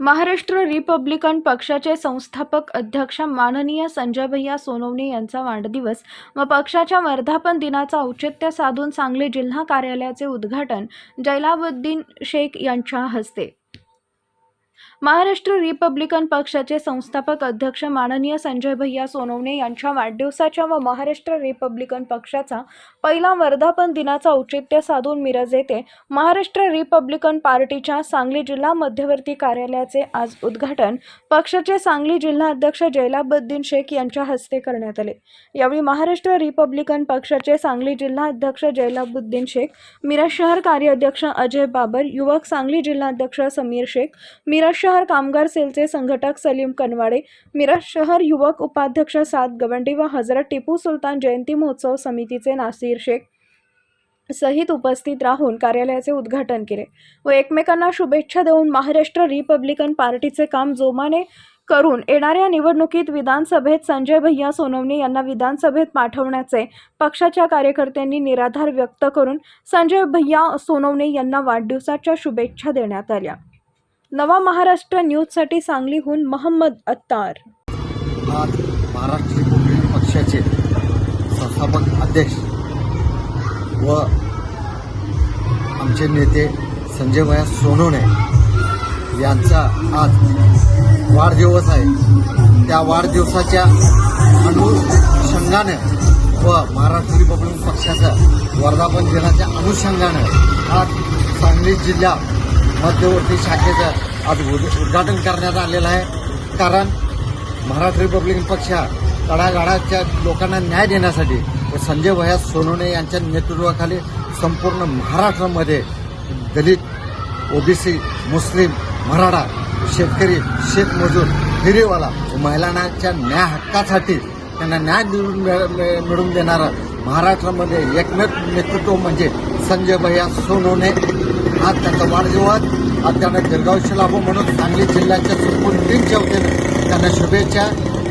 Maharashtra Republican पक्षाचे संस्थापक अध्यक्ष माननीय संजय भैया सोनवणे यांचा वाढदिवस व पक्षाच्या वर्धापन दिनाचा औचित्य साधून सांगली जिल्हा कार्यालयाचे उद्घाटन जैलाबुद्दीन शेख यांच्या हस्ते. महाराष्ट्र रिपब्लिकन पक्षाचे संस्थापक अध्यक्ष माननीय संजय भैया सोनवणे यांच्या वाढदिवसाच्या व महाराष्ट्र रिपब्लिकन पक्षाचा पहिला वर्धापन दिनाचा औचित्य साधून मिरज येथे महाराष्ट्र रिपब्लिकन पार्टीच्या सांगली जिल्हा मध्यवर्ती कार्यालयाचे आज उद्घाटन. पक्षाचे सांगली जिल्हा अध्यक्ष जैलाबद्दीन शेख यांच्या हस्ते करण्यात आले. यावेळी महाराष्ट्र रिपब्लिकन पक्षाचे सांगली जिल्हा अध्यक्ष जैलाबुद्दीन शेख मिरज शहर कार्याध्यक्ष अजय बाबर युवक सांगली जिल्हाध्यक्ष समीर शेख मिरज शहर कामगार सेलचे संघटक सलीम कनवाडे मिरज शहर युवक उपाध्यक्ष साद गवंडी व हजरत टिपू सुलतान जयंती महोत्सव समितीचे नासिर शेख सहित उपस्थित राहून कार्यालयाचे उद्घाटन केले व एकमेकांना शुभेच्छा देऊन महाराष्ट्र रिपब्लिकन पार्टीचे काम जोमाने करून येणाऱ्या निवडणुकीत विधानसभेत संजय भैया सोनवणे यांना विधानसभेत पाठवण्याचे पक्षाच्या कार्यकर्त्यांनी निराधार व्यक्त करून संजय भैया सोनवणे यांना वाढदिवसाच्या शुभेच्छा देण्यात आल्या. नवा महाराष्ट्र न्यूजसाठी सांगलीहून महम्मद अत्तार. आज महाराष्ट्र कम्युनिस्ट पक्षाचे संस्थापक अध्यक्ष व आमचे नेते संजय भया सोनवणे यांचा आज वाढदिवस आहे. त्या वाढदिवसाच्या अनुषंगाने व महाराष्ट्र रिपब्लिकन पक्षाचं वर्धापन दिनाच्या अनुषंगाने आज सांगली जिल्हा मध्यवर्ती शाखेचं आज उद- उद्घाटन करण्यात आलेलं आहे. कारण महाराष्ट्र रिपब्लिकन पक्ष हा तळागाळाच्या लोकांना न्याय देण्यासाठी व संजय भया सोनवणे यांच्या नेतृत्वाखाली संपूर्ण महाराष्ट्रामध्ये दलित ओबीसी मुस्लिम मराठा शेतकरी शेतमजूर फिरीवाला महिलांच्या न्याय हक्कासाठी त्यांना न्याय मिळवून मिळ- मिळवून देणारं महाराष्ट्रामध्ये एकमेव नेतृत्व म्हणजे संजय भैया सोनवणे. आज त्यांचा वाढदिवस आज त्यांना दीर्घायुष्य लाभो म्हणून सांगली जिल्ह्याच्या संपूर्ण टीमच्या वतीनं त्यांना शुभेच्छा.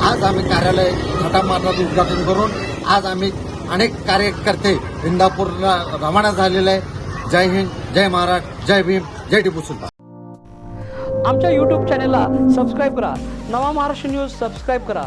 आज आम्ही कार्यालय थाटामाटात उद्घाटन करून आज आम्ही अनेक कार्यकर्ते इंदापूरला रवाना झालेले आहे. जय हिंद जय महाराष्ट्र जय भीम जय टिपू सुलतान. आमच्या यूट्यूब चॅनलला सबस्क्राईब करा. नवा महाराष्ट्र न्यूज सबस्क्राईब करा.